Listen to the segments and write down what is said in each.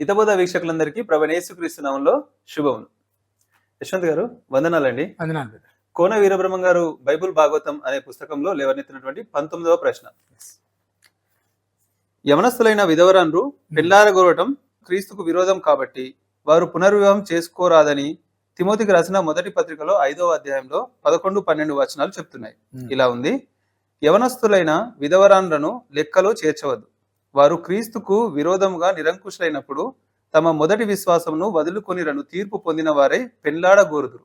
హితబోధ వీక్షకులందరికీ ప్రభనేసుక్రీస్తు నామంలో శుభములు. యశ్వంత్ గారు వందనాలండి. వందనాలు. కోన వీరబ్రహ్మం గారు బైబుల్ భాగవతం అనే పుస్తకంలో లేవనెత్తినటువంటి పంతొమ్మిదవ ప్రశ్న. యవనస్తులైన విధవరాన్రు పెళ్ళారగొరటం క్రీస్తుకు విరోధం కాబట్టి వారు పునర్వివాహం చేసుకోరాదని తిమోతికి రాసిన మొదటి పత్రికలో ఐదవ అధ్యాయంలో పదకొండు పన్నెండు వచనాలు చెప్తున్నాయి. Hmm. ఇలా ఉంది. యవనస్తులైన విధవరాన్లను లెక్కలో చేర్చవద్దు. వారు క్రీస్తుకు విరోధముగా నిరంకుశులైనప్పుడు తమ మొదటి విశ్వాసమును వదులుకొనిరను తీర్పు పొందిన వారే పెళ్ళాడగోరుదురు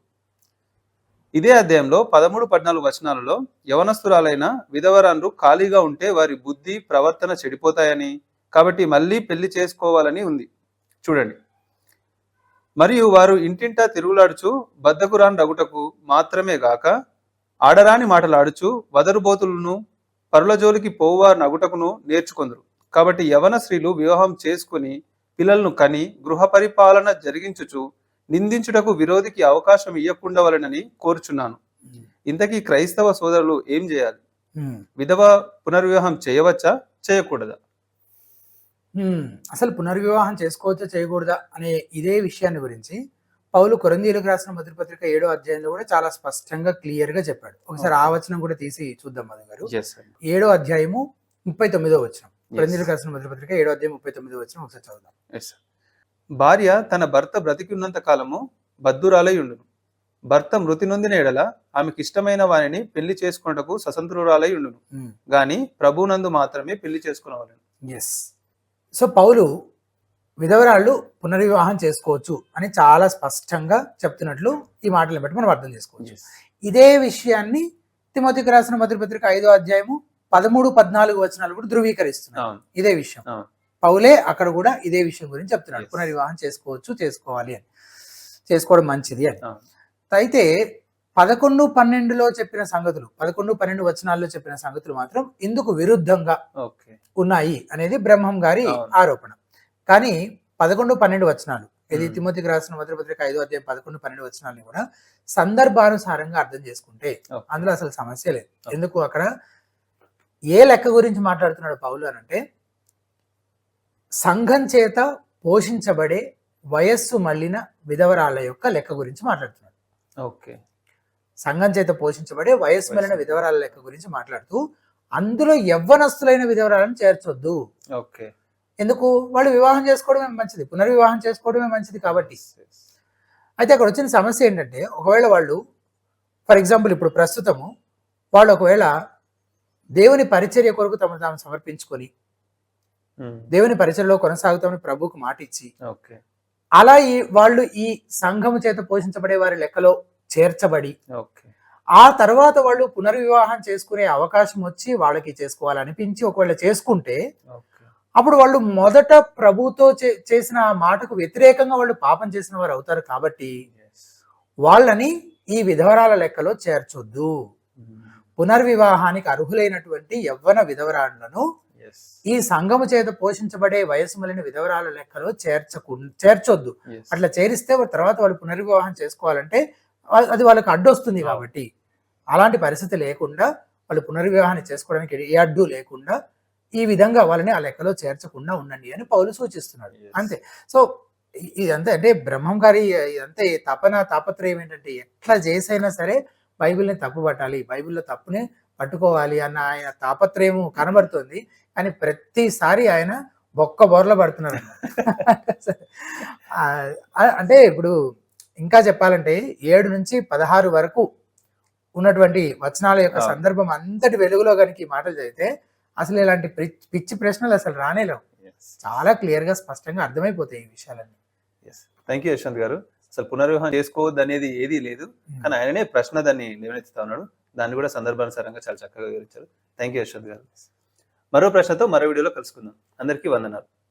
ఇదే అధ్యాయంలో పదమూడు పద్నాలుగు వచనాలలో యవనస్తురాలైన విధవరాన్లు ఖాళీగా ఉంటే వారి బుద్ధి ప్రవర్తన చెడిపోతాయని కాబట్టి మళ్ళీ పెళ్ళి చేసుకోవాలని ఉంది. చూడండి. మరియు వారు ఇంటింటా తిరుగులాడుచు బద్దకురాన్ రగుటకు మాత్రమే గాక ఆడరాని మాటలాడుచు వదరుబోతులను పరుల జోలికి పోవారు నగుటకును నేర్చుకొందరు. కాబట్టి యవన స్త్రీలు వివాహం చేసుకుని పిల్లలను కని గృహ పరిపాలన జరిగించుచు నిందించుటకు విరోధికి అవకాశం ఇవ్వకుండవలనని కోరుచున్నాను. ఇంతకీ క్రైస్తవ సోదరులు ఏం చేయాలి. విధవ పునర్వివాహం చేయవచ్చా? చేయకూడదా. అసలు పునర్వివాహం చేసుకోవచ్చా? చేయకూడదా? అనే ఇదే విషయాన్ని గురించి పౌలు కొరందీలకు రాసిన మొదటి పత్రిక ఏడో అధ్యాయంలో కూడా చాలా స్పష్టంగా క్లియర్గా చెప్పాడు. ఒకసారి ఆ వచనం కూడా తీసి చూద్దాం మధు గారు. ఏడో అధ్యాయము ముప్పై తొమ్మిదో వచనం. కొరందీలకు రాసిన మొదటి పత్రిక ఏడో అధ్యాయం ముప్పై తొమ్మిదో వచనం ఒకసారి చదువుదాం. భార్య తన భర్త బ్రతికి ఉన్నంత కాలము బద్దురాలై ఉండును. భర్త మృతి నొందిన ఎడల ఆమెకి ఇష్టమైన వారిని పెళ్ళి చేసుకున్నటకు స్వతంత్రురాలై ఉండును. గాని ప్రభునందు మాత్రమే పెళ్ళి చేసుకునవలను. ఎస్ సో పౌలు విధవరాళ్ళు పునర్వివాహం చేసుకోవచ్చు అని చాలా స్పష్టంగా చెప్తున్నట్లు ఈ మాటలను బట్టి మనం అర్థం చేసుకోవచ్చు. ఇదే విషయాన్ని తిమోతికి రాసిన మొదటి పత్రిక ఐదో అధ్యాయము పదమూడు పద్నాలుగు వచనాలు కూడా ధృవీకరిస్తున్నాయి అవును ఇదే విషయం. పౌలే అక్కడ కూడా ఇదే విషయం గురించి చెప్తున్నాడు. పునర్వివాహం చేసుకోవచ్చు చేసుకోవాలి అని చేసుకోవడం మంచిది అని. అయితే పదకొండు పన్నెండులో చెప్పిన సంగతులు పదకొండు పన్నెండు వచనాల్లో చెప్పిన సంగతులు మాత్రం ఇందుకు విరుద్ధంగా ఉన్నాయి అనేది బ్రహ్మం గారి. ఆరోపణ కానీ పదకొండు పన్నెండు వచనాలు ఇది. తిమోతికి రాసిన మొదటి పత్రిక ఐదో అధ్యాయం పదకొండు పన్నెండు వచనాలని కూడా సందర్భానుసారంగా అర్థం చేసుకుంటే. అందులో అసలు సమస్య లేదు. ఎందుకు అక్కడ ఏ లెక్క గురించి మాట్లాడుతున్నాడు పౌలు అని అంటే సంఘం చేత పోషించబడే వయస్సు మళ్ళిన విధవరాల యొక్క లెక్క గురించి మాట్లాడుతున్నాడు. ఓకే. సంఘం చేత పోషించబడే వయస్సు మళ్ళిన. విధవరాల లెక్క గురించి మాట్లాడుతూ అందులో యవ్వనస్తులైన విధవరాలను చేర్చొద్దు. ఓకే. ఎందుకు? వాళ్ళు వివాహం చేసుకోవడమే మంచిది పునర్వివాహం చేసుకోవడమే మంచిది కాబట్టి. అయితే అక్కడ వచ్చిన సమస్య ఏంటంటే ఒకవేళ వాళ్ళు ఫర్ ఎగ్జాంపుల్ ఇప్పుడు ప్రస్తుతము వాళ్ళు ఒకవేళ దేవుని పరిచర్య కొరకు తమను తాము సమర్పించుకొని ఉమ్, దేవుని పరిచర్యలో కొనసాగుతామని ప్రభువుకు మాట ఇచ్చి ఓకే అలా ఈ వాళ్ళు ఈ సంఘము చేత పోషించబడే వారి లెక్కలో చేర్చబడి ఓకే ఆ తర్వాత వాళ్ళు పునర్వివాహం చేసుకునే అవకాశం వచ్చి వాళ్ళకి చేసుకోవాలనిపించి ఒకవేళ చేసుకుంటే అప్పుడు వాళ్ళు మొదట ప్రభుతో చే- చేసిన ఆ మాటకు వ్యతిరేకంగా వాళ్ళు పాపం చేసిన వారు అవుతారు కాబట్టి. వాళ్ళని ఈ విధవరాల లెక్కలో చేర్చొద్దు. పునర్వివాహానికి అర్హులైనటువంటి యవ్వన విధవరాలను yes. ఈ సంఘము చేత పోషించబడే వయసు మలిన విధవరాల లెక్కలో చేర్చకు చేర్చొద్దు. అట్లా చేరిస్తే తర్వాత వాళ్ళు పునర్వివాహం చేసుకోవాలంటే అది వాళ్ళకి అడ్డొస్తుంది. కాబట్టి అలాంటి పరిస్థితి లేకుండా వాళ్ళు పునర్వివాహాన్ని చేసుకోవడానికి ఏ అడ్డు లేకుండా ఈ విధంగా వాళ్ళని ఆ లెక్కలో చేర్చకుండా ఉండండి అని పౌలు సూచిస్తున్నాడు. అంతే సో ఇదంతా అంటే బ్రహ్మం గారి ఇదంతా తపన తాపత్రయం ఏంటంటే ఎట్లా చేసైనా సరే బైబిల్ని తప్పు పట్టాలి బైబిల్లో తప్పుని పట్టుకోవాలి అన్న ఆయన తాపత్రయం కనబడుతుంది. కానీ ప్రతిసారి ఆయన బొక్క బొరల పడుతున్నారు అంటే ఇప్పుడు ఇంకా చెప్పాలంటే ఏడు నుంచి పదహారు వరకు ఉన్నటువంటి వచనాల యొక్క. సందర్భం అంతటి వెలుగులో కనుక ఈ మాటలు చదివితే అసలు ఇలాంటి పిచ్చి- ప్రశ్నలు అసలు రానేలేవు. చాలా క్లియర్గా స్పష్టంగా అర్థమైపోతాయి ఈ విషయాలన్నీ. థ్యాంక్ యూ యశ్వంత్ గారు. అసలు పునర్వివాహం చేసుకోవద్దు అనేది ఏదీ లేదు. కానీ ఆయననే ప్రశ్న దాన్ని లేవనెత్తుతా ఉన్నాడు. దాన్ని కూడా సందర్భానుసారంగా చాలా చక్కగా వివరించారు. థ్యాంక్ యూ యశ్వంత్ గారు. మరో ప్రశ్నతో మరో వీడియోలో కలుసుకుందాం. అందరికీ వందనాలు.